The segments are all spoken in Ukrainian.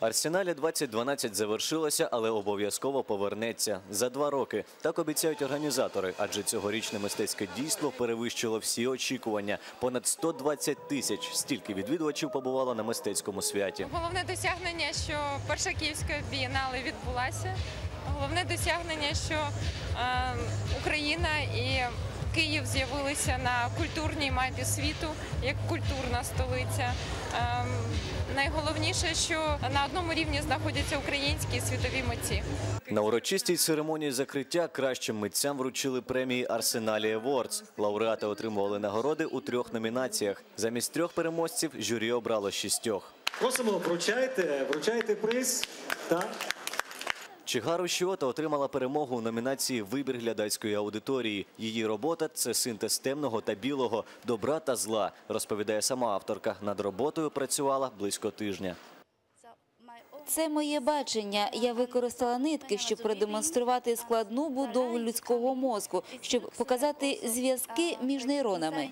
Арсеналі 2012 завершилося, але обов'язково повернеться за два роки. Так обіцяють організатори, адже цьогорічне мистецьке дійство перевищило всі очікування. Понад 120 тисяч стільки відвідувачів побувало на мистецькому святі. Головне досягнення, що перша київська бієнале відбулася. Головне досягнення, що е, Україна і Київ з'явилися на культурній мапі світу як культурна столиця. Е, найголовніше, що на одному рівні знаходяться українські і світові митці. На урочистій церемонії закриття кращим митцям вручили премії Арсеналі Awards. Лауреати отримували нагороди у трьох номінаціях. Замість трьох переможців журі обрало шістьох. Просимо, вручайте, вручайте приз. Так. Чигару Щота отримала перемогу у номінації Вибір глядацької аудиторії. Її робота це синтез темного та білого, добра та зла, розповідає сама авторка. Над роботою працювала близько тижня. Це моє бачення. Я використала нитки, щоб продемонструвати складну будову людського мозку, щоб показати зв'язки між нейронами.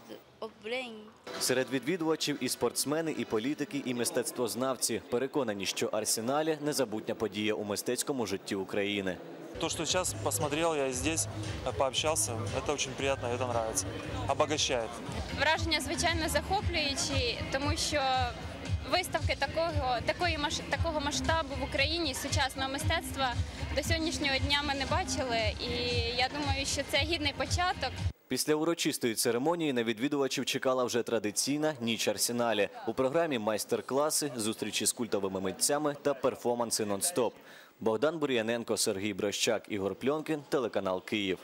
Серед відвідувачів і спортсмени, і політики, і мистецтвознавці переконані, що Арсеналі незабутня подія у мистецькому житті України. То, что сейчас посмотрел, я здесь э, пообщался, это очень приятно, это нравится. Обогащает. Враження звичайно захоплюючі, тому що виставки такого такої такого масштабу в Україні сучасного мистецтва до сьогоднішнього дня ми не бачили. І я думаю, що це гідний початок. Після урочистої церемонії на відвідувачів чекала вже традиційна ніч Арсеналі. У програмі майстер-класи, зустрічі з культовими митцями та перформанси нон-стоп. Богдан Бур'яненко, Сергій Брощак, Ігор Пльонкін, телеканал Київ.